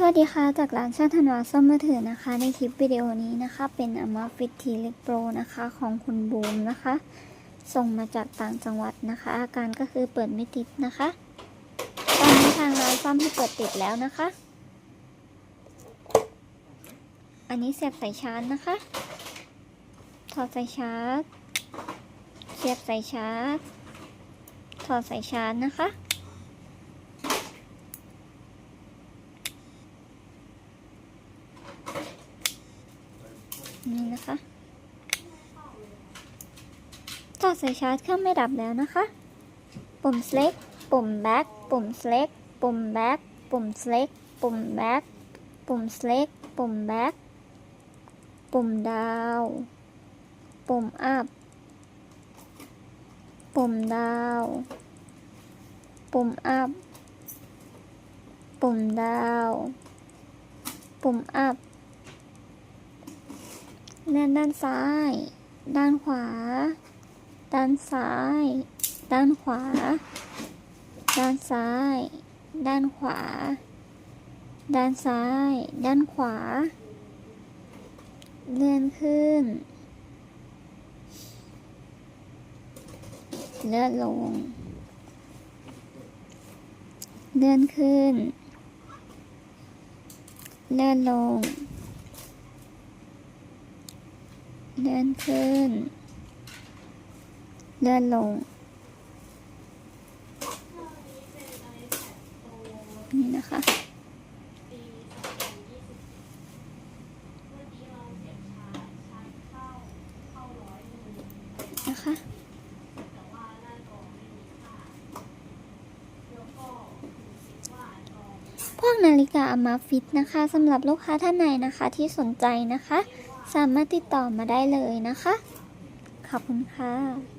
สวัสดีค่ะ จากร้านช่างธันวาซ่อมมือถือนะคะ ในคลิปวิดีโอนี้นะคะ เป็น a m a f i t T Leg Pro นะคะของคุณบูมนะคะ ส่งมาจากต่างจังหวัดนะคะ อาการก็คือเปิดไม่ติดนะคะ ตอนนี้ทางร้านซ่อมให้เปิดติดแล้วนะคะ อันนี้เสียบสายชาร์จนะคะ ถอดสายชาร์จ เสียบสายชาร์จ ถอดสายชาร์จนะคะ นี่นะคะถอดสายชาร์จเครื่องไม่ดับแล้วนะคะ ปุ่ม select ปุ่ม back ปุ่ม select ปุ่ม back ปุ่ม select ปุ่ม back ปุ่ม select ปุ่ม back ปุ่ม down ปุ่ม up ปุ่ม down ปุ่ม up ปุ่ม down ปุ่ม up น่นด้านซ้าย ด้านขวา ด้านซ้าย ด้านขวา ด้านซ้าย ด้านขวา ด้านซ้าย ด้านขวา เลื่อนขึ้น เลื่อนลง เลื่อนขึ้น เลื่อนลง เลื่อนขึ้น เลื่อนลง นี่นะคะ นะคะพวกนาฬิกาอามาฟิตนะคะสำหรับลูกค้าท่านไหนนะคะที่สนใจนะคะ สามารถติดต่อมาได้เลยนะคะ ขอบคุณค่ะ